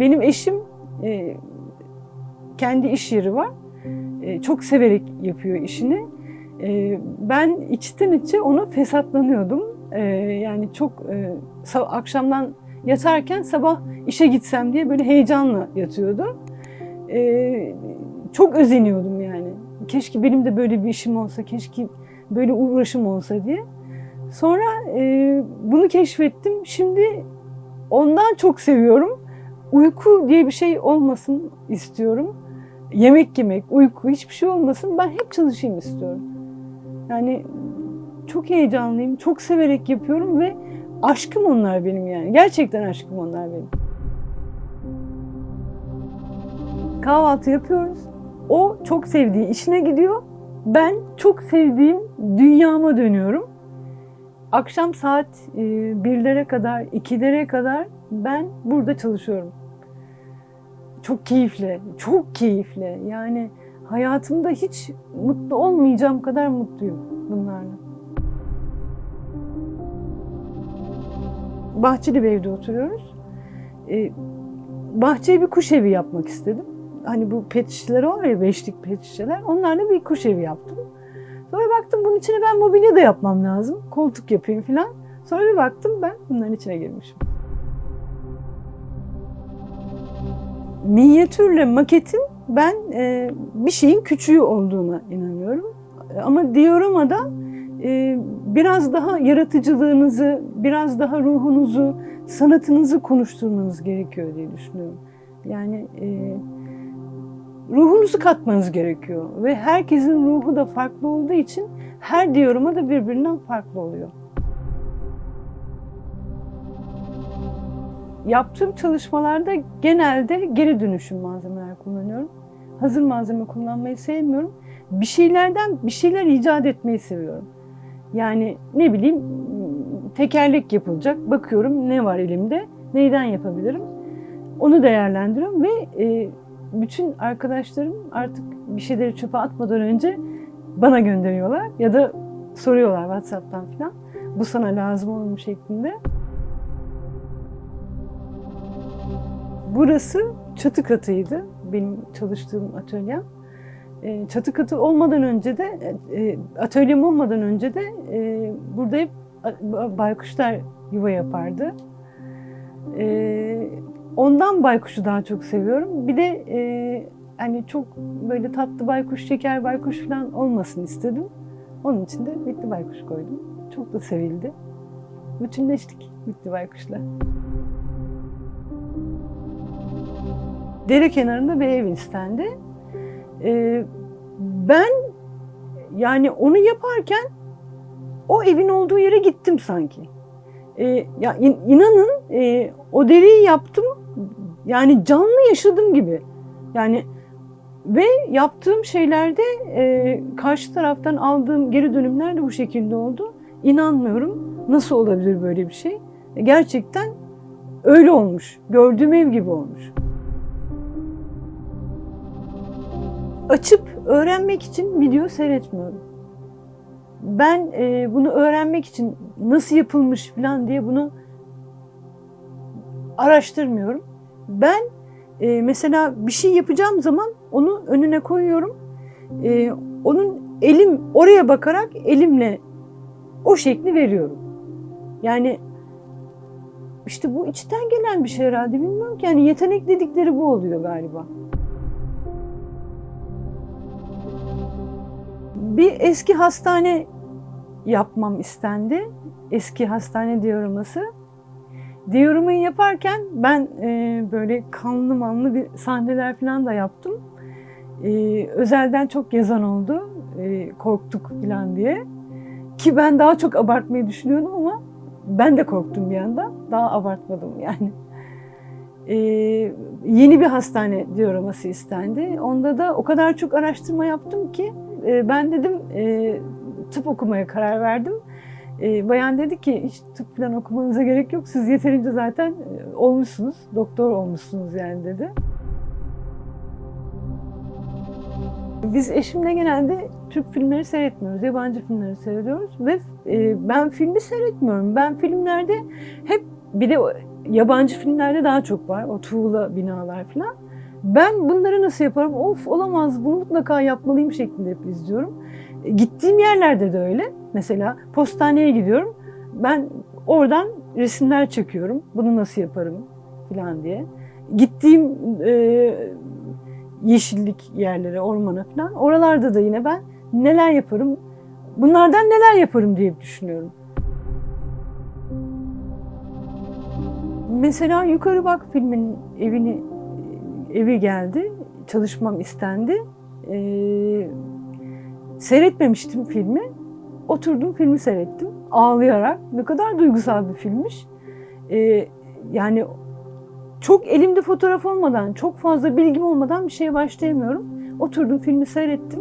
benim eşim e, kendi iş yeri var. E, çok severek yapıyor işini. E, ben içten içe onu fesatlanıyordum. E, yani çok e, akşamdan yatarken sabah işe gitsem diye böyle heyecanla yatıyordu. E, çok özeniyordum yani. Keşke benim de böyle bir işim olsa, keşke böyle uğraşım olsa diye. Sonra e, bunu keşfettim. Şimdi ondan çok seviyorum. Uyku diye bir şey olmasın istiyorum. Yemek yemek, uyku hiçbir şey olmasın. Ben hep çalışayım istiyorum. Yani çok heyecanlıyım, çok severek yapıyorum ve aşkım onlar benim yani. Gerçekten aşkım onlar benim. Kahvaltı yapıyoruz. O çok sevdiği işine gidiyor. Ben çok sevdiğim dünyama dönüyorum. Akşam saat e, birlere kadar, ikilere kadar ben burada çalışıyorum. Çok keyifli, çok keyifli. Yani hayatımda hiç mutlu olmayacağım kadar mutluyum bunlarla. Bahçeli bir evde oturuyoruz. Ee, bahçeye bir kuş evi yapmak istedim. Hani bu pet şişeler var ya, beşlik pet şişeler. Onlarla bir kuş evi yaptım. Sonra baktım bunun içine ben mobilya da yapmam lazım. Koltuk yapayım falan. Sonra bir baktım ben bunların içine girmişim. Minyatürle maketin ben e, bir şeyin küçüğü olduğuna inanıyorum. Ama dioramada e, biraz daha yaratıcılığınızı, biraz daha ruhunuzu, sanatınızı konuşturmanız gerekiyor diye düşünüyorum. Yani e, ruhunuzu katmanız gerekiyor ve herkesin ruhu da farklı olduğu için her diyoruma da birbirinden farklı oluyor. Yaptığım çalışmalarda genelde geri dönüşüm malzemeler kullanıyorum. Hazır malzeme kullanmayı sevmiyorum. Bir şeylerden bir şeyler icat etmeyi seviyorum. Yani ne bileyim tekerlek yapılacak. Bakıyorum ne var elimde, neyden yapabilirim. Onu değerlendiriyorum ve e, bütün arkadaşlarım artık bir şeyleri çöpe atmadan önce bana gönderiyorlar ya da soruyorlar WhatsApp'tan falan. Bu sana lazım olur mu şeklinde. Burası çatı katıydı benim çalıştığım atölyem. E, çatı katı olmadan önce de, e, atölyem olmadan önce de e, burada hep baykuşlar yuva yapardı. E, ondan baykuşu daha çok seviyorum. Bir de e, hani çok böyle tatlı baykuş, şeker baykuş falan olmasın istedim. Onun için de bitli baykuş koydum. Çok da sevildi. Bütünleştik bitli baykuşla. Dere kenarında bir ev istendi. Ee, ben yani onu yaparken o evin olduğu yere gittim sanki. Ee, ya in, inanın e, o dereyi yaptım yani canlı yaşadım gibi. Yani ve yaptığım şeylerde e, karşı taraftan aldığım geri dönümler de bu şekilde oldu. İnanmıyorum. Nasıl olabilir böyle bir şey? Gerçekten öyle olmuş. Gördüğüm ev gibi olmuş. Açıp öğrenmek için video seyretmiyorum. Ben e, bunu öğrenmek için nasıl yapılmış falan diye bunu araştırmıyorum. Ben e, mesela bir şey yapacağım zaman onu önüne koyuyorum. E, onun elim oraya bakarak elimle o şekli veriyorum. Yani işte bu içten gelen bir şey herhalde bilmiyorum ki. Yani yetenek dedikleri bu oluyor galiba. Bir eski hastane yapmam istendi. Eski hastane dioraması. Dioramayı yaparken ben e, böyle kanlı manlı bir sahneler falan da yaptım. E, özelden çok yazan oldu. E, korktuk falan diye. Ki ben daha çok abartmayı düşünüyordum ama ben de korktum bir yandan. Daha abartmadım yani. Ee, yeni bir hastane dioraması istendi. Onda da o kadar çok araştırma yaptım ki e, ben dedim e, tıp okumaya karar verdim. E, bayan dedi ki hiç tıp falan okumanıza gerek yok. Siz yeterince zaten e, olmuşsunuz. Doktor olmuşsunuz yani dedi. Biz eşimle genelde Türk filmleri seyretmiyoruz, yabancı filmleri seyrediyoruz ve e, ben filmi seyretmiyorum. Ben filmlerde hep bir de yabancı filmlerde daha çok var. O tuğla binalar falan. Ben bunları nasıl yaparım? Of olamaz bunu mutlaka yapmalıyım şeklinde hep izliyorum. E, Gittiğim yerlerde de öyle. Mesela postaneye gidiyorum. Ben oradan resimler çekiyorum. Bunu nasıl yaparım falan diye. Gittiğim e, yeşillik yerlere, ormana falan. Oralarda da yine ben neler yaparım, bunlardan neler yaparım diye düşünüyorum. Mesela Yukarı Bak filmin evini evi geldi. Çalışmam istendi. Ee, seyretmemiştim filmi. Oturdum filmi seyrettim. Ağlayarak. Ne kadar duygusal bir filmmiş. Ee, yani çok elimde fotoğraf olmadan, çok fazla bilgim olmadan bir şeye başlayamıyorum. Oturdum filmi seyrettim.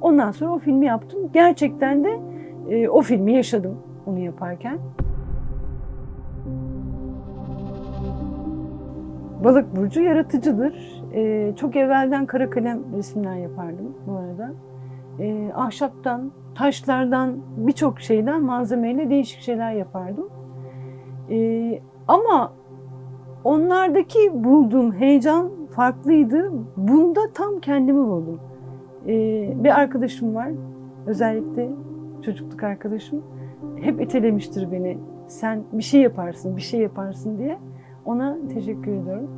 Ondan sonra o filmi yaptım. Gerçekten de e, o filmi yaşadım onu yaparken. Balık burcu yaratıcıdır. Ee, çok evvelden kara kalem resimler yapardım bu arada. Ee, ahşaptan, taşlardan, birçok şeyden malzemeyle değişik şeyler yapardım. Ee, ama onlardaki bulduğum heyecan farklıydı. Bunda tam kendimi buldum. Ee, bir arkadaşım var, özellikle çocukluk arkadaşım. Hep itelemiştir beni. Sen bir şey yaparsın, bir şey yaparsın diye. Ona teşekkür ediyorum.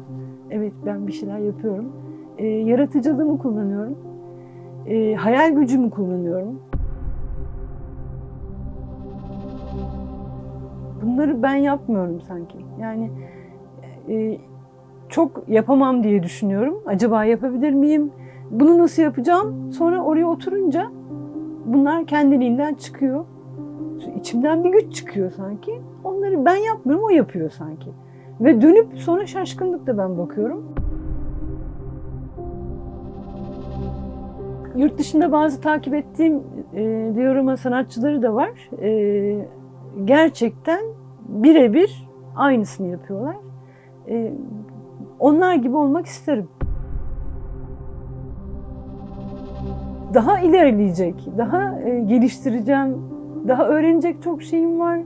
Evet ben bir şeyler yapıyorum. Ee, yaratıcılığımı kullanıyorum. Ee, hayal gücümü kullanıyorum. Bunları ben yapmıyorum sanki. Yani e, çok yapamam diye düşünüyorum. Acaba yapabilir miyim? Bunu nasıl yapacağım? Sonra oraya oturunca bunlar kendiliğinden çıkıyor. İçimden bir güç çıkıyor sanki. Onları ben yapmıyorum, o yapıyor sanki. Ve dönüp sonra şaşkınlıkla ben bakıyorum. Yurt dışında bazı takip ettiğim e, diorama sanatçıları da var. E, gerçekten birebir aynısını yapıyorlar. E, onlar gibi olmak isterim. Daha ilerleyecek, daha e, geliştireceğim, daha öğrenecek çok şeyim var.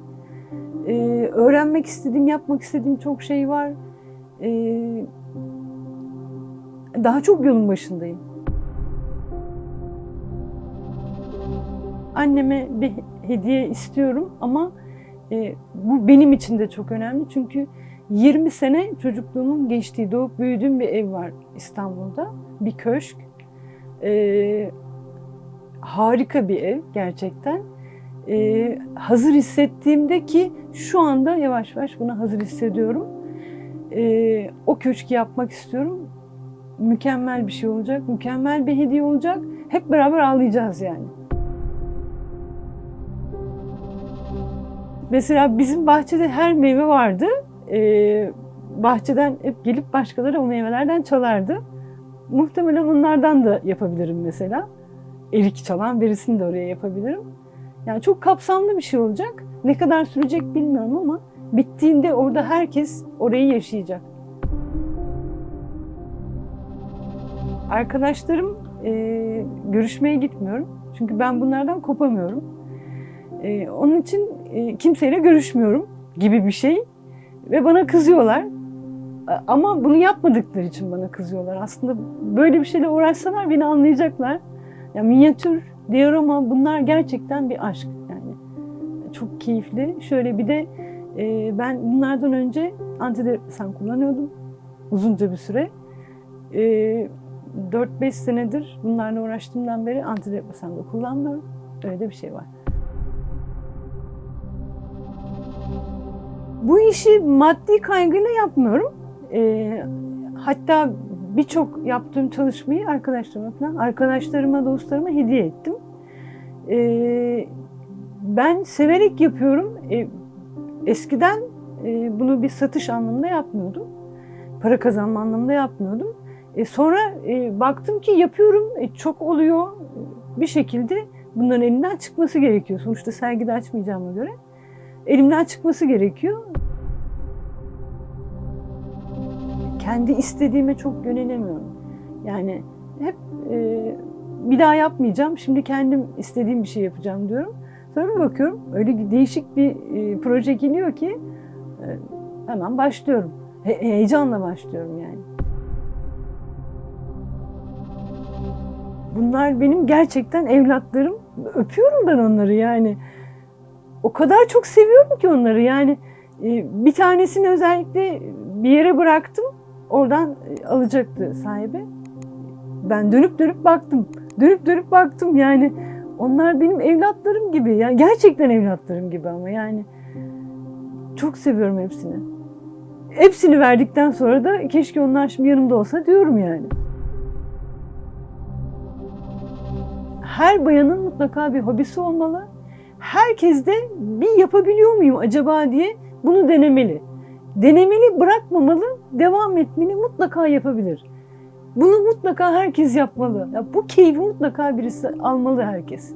Öğrenmek istediğim, yapmak istediğim çok şey var. Ee, daha çok yolun başındayım. Anneme bir hediye istiyorum ama e, bu benim için de çok önemli. Çünkü 20 sene çocukluğumun geçtiği, doğup büyüdüğüm bir ev var İstanbul'da. Bir köşk. Ee, harika bir ev gerçekten e, hazır hissettiğimde ki şu anda yavaş yavaş buna hazır hissediyorum. E, o köşkü yapmak istiyorum. Mükemmel bir şey olacak, mükemmel bir hediye olacak. Hep beraber ağlayacağız yani. Mesela bizim bahçede her meyve vardı. E, bahçeden hep gelip başkaları o meyvelerden çalardı. Muhtemelen onlardan da yapabilirim mesela. Erik çalan birisini de oraya yapabilirim. Yani çok kapsamlı bir şey olacak. Ne kadar sürecek bilmiyorum ama bittiğinde orada herkes orayı yaşayacak. Arkadaşlarım e, görüşmeye gitmiyorum. Çünkü ben bunlardan kopamıyorum. E, onun için e, kimseyle görüşmüyorum gibi bir şey. Ve bana kızıyorlar. Ama bunu yapmadıkları için bana kızıyorlar. Aslında böyle bir şeyle uğraşsalar beni anlayacaklar. Ya minyatür diorama bunlar gerçekten bir aşk yani. Çok keyifli. Şöyle bir de e, ben bunlardan önce antidepresan kullanıyordum uzunca bir süre. E, 4-5 senedir bunlarla uğraştığımdan beri antidepresan da kullanmıyorum. Öyle de bir şey var. Bu işi maddi kaygıyla yapmıyorum. E, hatta birçok yaptığım çalışmayı arkadaşlarıma falan, arkadaşlarıma, dostlarıma hediye ettim. Ee, ben severek yapıyorum. Ee, eskiden e, bunu bir satış anlamında yapmıyordum. Para kazanma anlamında yapmıyordum. E, sonra e, baktım ki yapıyorum, e, çok oluyor. Bir şekilde bunların elimden çıkması gerekiyor. Sonuçta sergide açmayacağıma göre. Elimden çıkması gerekiyor. Kendi istediğime çok yönelemiyorum. Yani hep e, bir daha yapmayacağım, şimdi kendim istediğim bir şey yapacağım diyorum. Sonra bakıyorum öyle değişik bir e, proje geliyor ki e, Hemen başlıyorum. He- heyecanla başlıyorum yani. Bunlar benim gerçekten evlatlarım. Öpüyorum ben onları yani. O kadar çok seviyorum ki onları yani. e, Bir tanesini özellikle bir yere bıraktım. Oradan e, alacaktı sahibi. Ben dönüp dönüp baktım. Dönüp dönüp baktım yani. Onlar benim evlatlarım gibi. Yani gerçekten evlatlarım gibi ama yani. Çok seviyorum hepsini. Hepsini verdikten sonra da keşke onlar şimdi yanımda olsa diyorum yani. Her bayanın mutlaka bir hobisi olmalı. Herkes de bir yapabiliyor muyum acaba diye bunu denemeli. Denemeli, bırakmamalı, devam etmeli, mutlaka yapabilir. Bunu mutlaka herkes yapmalı. Ya bu keyfi mutlaka birisi almalı herkes.